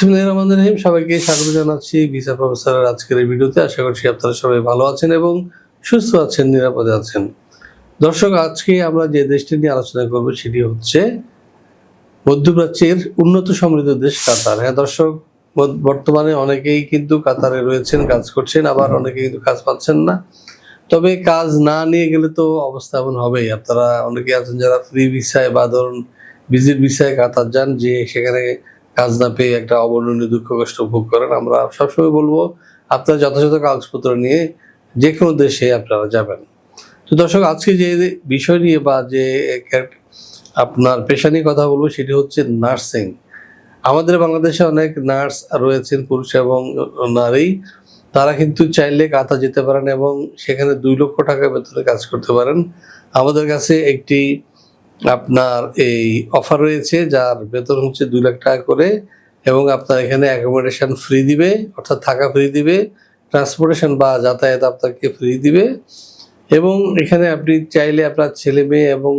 বিসমুল্লাহ রহিম। সবাইকে স্বাগত জানাচ্ছি ভিসা প্রফেসরের আজকের এই ভিডিওতে। আশা করছি আপনারা সবাই ভালো আছেন এবং সুস্থ আছেন, নিরাপদে আছেন। দর্শক, আজকে আমরা যে দেশটি নিয়ে আলোচনা করব সেটি হচ্ছে মধ্যপ্রাচ্যের উন্নত সমৃদ্ধ দেশ কাতার। হ্যাঁ দর্শক বর্ত- বর্তমানে অনেকেই কিন্তু কাতারে রয়েছেন, কাজ করছেন, আবার অনেকে কিন্তু কাজ পাচ্ছেন না। তবে কাজ না নিয়ে গেলে তো অবস্থা এমন হবেই। আপনারা অনেকে আছেন যারা ফ্রি ভিসায় বা ধরুন ভিজিট ভিসায় কাতার যান, যে সেখানে কাজ না পেয়ে একটা অবর্ণনীয় দুঃখ কষ্ট ভোগ করেন, আমরা সবসময় বলব, আপনারা যথাযথ কাগজপত্র নিয়ে যে কোনো দেশে আপনারা যাবেন। তো দর্শক, আজকে যে বিষয় নিয়ে বা যে আপনার পেশা নিয়ে কথা বলব, সেটি হচ্ছে নার্সিং। আমাদের বাংলাদেশে অনেক নার্স রয়েছেন, পুরুষ এবং নারী। তারা কিন্তু চাইলে কাতা যেতে পারেন এবং সেখানে দুই লক্ষ টাকা বেতনে কাজ করতে পারেন। আমাদের কাছে একটি আপনার এই অফার রয়েছে, যার বেতন হচ্ছে দুই লাখ টাকা করে এবং আপনার এখানে অ্যাকোমোডেশন ফ্রি দিবে, অর্থাৎ থাকা ফ্রি দিবে ট্রান্সপোর্টেশন বা যাতায়াত আপনাকে ফ্রি দিবে এবং এখানে আপনি চাইলে আপনার ছেলে মেয়ে এবং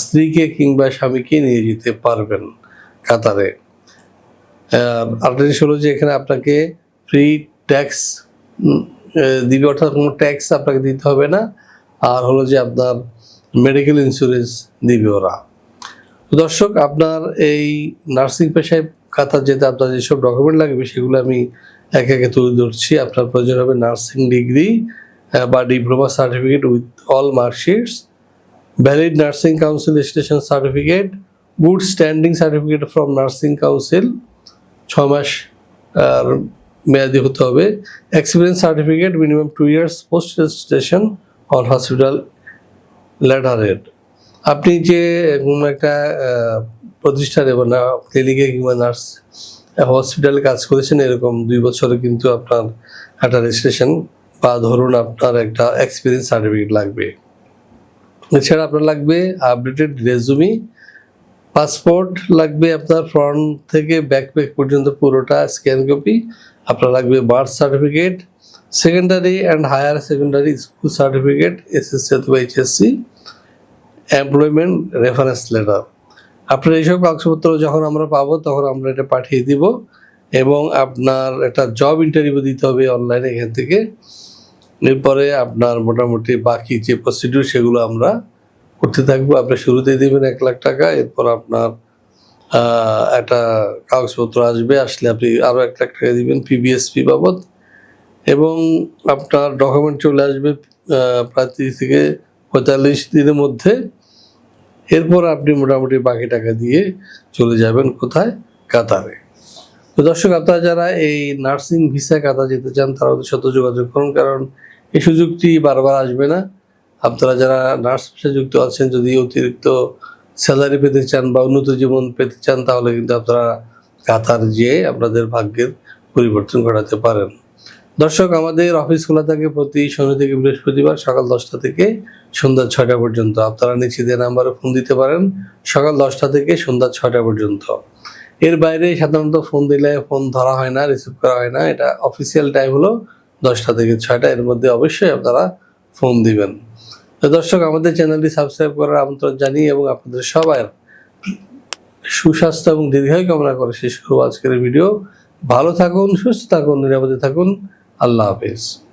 স্ত্রীকে কিংবা স্বামীকে নিয়ে যেতে পারবেন কাতারে। আরেকটা জিনিস হলো যে এখানে আপনাকে ফ্রি ট্যাক্স দিবে, অর্থাৎ কোনো ট্যাক্স আপনাকে দিতে হবে না। আর হলো যে আপনার মেডিকেল ইন্স্যুরেন্স দিবে ওরা। দর্শক, আপনার এই নার্সিং পেশায় কাতার যেতে আপনার যেসব ডকুমেন্ট লাগবে, সেগুলো আমি একে একে তুলে ধরছি। আপনার প্রয়োজন হবে নার্সিং ডিগ্রি বা diploma certificate with all marksheets valid nursing council station certificate good standing certificate from nursing council ছ মাস মেয়াদি হতে হবে। Experience certificate minimum two years post station on hospital head আপনি যে একটা প্রতিষ্ঠানে বা না ক্লিনিকে কিংবা নার্স হসপিটালে কাজ করেছেন, এরকম দুই বছরে কিন্তু আপনার একটা রেজিস্ট্রেশন বা ধরুন আপনার একটা এক্সপিরিয়েন্স সার্টিফিকেট লাগবে। এছাড়া আপনার লাগবে আপডেটেড রেজুমি পাসপোর্ট লাগবে আপনার ফ্রন্ট থেকে ব্যাকপ্যাক পর্যন্ত পুরোটা স্ক্যান কপি আপনার লাগবে birth certificate secondary and higher secondary school certificate SSC অথবা এইচএসসি এমপ্লয়মেন্ট রেফারেন্স লেটার আপনার এইসব কাগজপত্র যখন আমরা পাবো, তখন আমরা এটা পাঠিয়ে দিব এবং আপনার একটা জব ইন্টারভিউ দিতে হবে অনলাইনে এখান থেকে। এরপরে আপনার মোটামুটি বাকি যে প্রসিডিউর সেগুলো আমরা করতে থাকব। আপনি শুরুতেই দেবেন এক লাখ টাকা, এরপর আপনার একটা কাগজপত্র আসবে, আসলে আপনি আরও এক লাখ টাকা দিবেন পিবিএসপি বাবদ। এবং আপনার ডকুমেন্ট চলে আসবে প্রায় তিরিশ থেকে পঁয়তাল্লিশ দিনের মধ্যে। এরপর আপনি মোটামুটি বাকি টাকা দিয়ে চলে যাবেন কোথায়? কাতারে। তো দর্শক, আপনারা যারা এই নার্সিং ভিসা কাতার যেতে চান, তারা ওদের সাথে যোগাযোগ করুন, কারণ এই সুযোগটি বারবার আসবে না। আপনারা যারা নার্স পেশা যুক্ত আছেন, যদি অতিরিক্ত স্যালারি পেতে চান বা উন্নত জীবন পেতে চান, তাহলে কিন্তু আপনারা কাতার যেয়ে আপনাদের ভাগ্যের পরিবর্তন ঘটাতে পারেন। দর্শক, আমাদের অফিস খোলা থাকে প্রতি শনি থেকে বৃহস্পতিবার সকাল দশটা থেকে সন্ধ্যা ছয়টা পর্যন্ত। আপনারা দিয়ে নাম্বারে ফোন দিতে পারেন সকাল দশটা থেকে সন্ধ্যা ছয়টা পর্যন্ত। এর বাইরে সাধারণত ফোন দিলে ফোন ধরা হয় না রিসিভ করা হয় না। এটা অফিসিয়াল টাইম হলো দশটা থেকে ছয়টা। এর মধ্যে অবশ্যই আপনারা ফোন দিবেন। তো দর্শক, আমাদের চ্যানেলটি সাবস্ক্রাইব করার আমন্ত্রণ জানিয়ে এবং আপনাদের সবার সুস্বাস্থ্য এবং দীর্ঘায়ু কামনা করে শেষ করব আজকের ভিডিও ভালো থাকুন, সুস্থ থাকুন, নিরাপদে থাকুন। আল্লাহ হাফিজ।